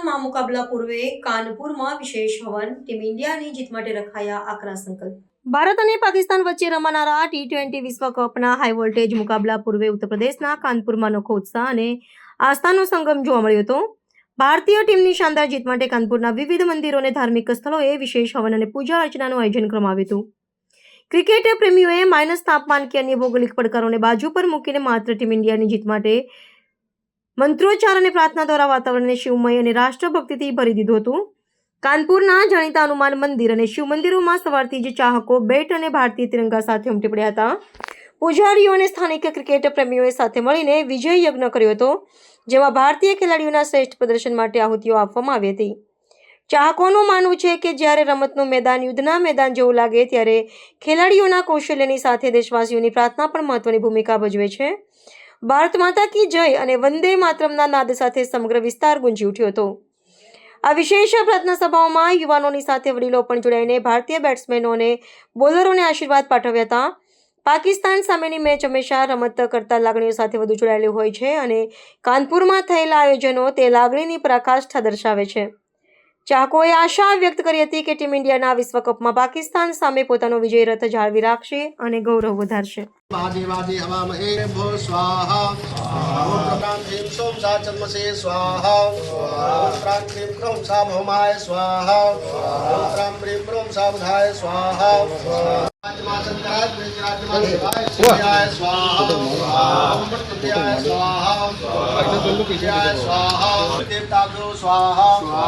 મુકાબલા પૂર્વે કાનપુરમાં વિશેષ હવન, ટીમ ઇન્ડિયાની જીત માટે રખાયા આકરા સંકલ્પ. ભારત અને પાકિસ્તાન વચ્ચે રમાનારા ટી ટ્વેન્ટી વિશ્વકપના હાઈ વોલ્ટેજ મુકાબલા પૂર્વે ઉત્તરપ્રદેશના કાનપુરમાં નોખો ઉત્સાહ અને આસ્થાનો સંગમ જોવા મળ્યો હતો. ભારતીય ટીમની શાનદાર જીત માટે કાનપુરના વિવિધ મંદિરો અને ધાર્મિક સ્થળોએ વિશેષ હવન અને પૂજા અર્ચનાનું આયોજન કરવામાં આવ્યું હતું. ક્રિકેટ પ્રેમીઓએ માઇનસ તાપમાન કે અન્ય ભૌગોલિક પડકારોને બાજુ પર મૂકીને માત્ર ટીમ ઇન્ડિયાની જીત માટે મંત્રોચ્ચાર અને પ્રાર્થના દ્વારા વાતાવરણને શિવમય અને રાષ્ટ્રભક્તિથી ભરી દીધું હતું. કાનપુરના જાણીતા હનુમાન મંદિર અને શિવ મંદિરોમાં સવારથી જ ચાહકો બેટ અને ભારતીય તિરંગા સાથે ઉમટી પડ્યા હતા. પૂજારીઓ અને સ્થાનિક ક્રિકેટ પ્રેમીઓએ સાથે મળીને વિજય યજ્ઞ કર્યો હતો, જેમાં ભારતીય ખેલાડીઓના શ્રેષ્ઠ પ્રદર્શન માટે આહુતિઓ આપવામાં આવી હતી. ચાહકોનું માનવું છે કે જ્યારે રમતનું મેદાન યુદ્ધના મેદાન જેવું લાગે ત્યારે ખેલાડીઓના કૌશલ્યની સાથે દેશવાસીઓની પ્રાર્થના પણ મહત્વની ભૂમિકા ભજવે છે. ભારત માતા કી જય અને વંદે માતરમના નાદ સાથે સમગ્ર વિસ્તાર ગુંજી ઉઠ્યો હતો. આ વિશેષ પ્રાર્થના સભાઓમાં યુવાનોની સાથે વડીલો પણ જોડાઈને ભારતીય બેટ્સમેનો અને બોલરોને આશીર્વાદ પાઠવ્યા હતા. પાકિસ્તાન સામેની મેચ હંમેશા રમત કરતા લાગણીઓ સાથે વધુ જોડાયેલી હોય છે અને કાનપુરમાં થયેલા આયોજનો તે લાગણીની પરાકાષ્ઠા દર્શાવે છે. ચાહકોએ આશા વ્યક્ત કરી હતી કે ટીમ ઇન્ડિયાના વિશ્વકપમાં પાકિસ્તાન સામે પોતાનો વિજય રથ જાળવી રાખશે અને ગૌરવ વધારશે. महादेवादि हवामहे भो स्वाहा। ॐ ह्रीं सों सा चन्मसे स्वाहा ॐ प्रां ह्रीं क्रों सा भौमाय स्वाहा। ॐ प्रां सा बुधाय स्वाहा। स्वाहा। स्वाहा स्वाहा।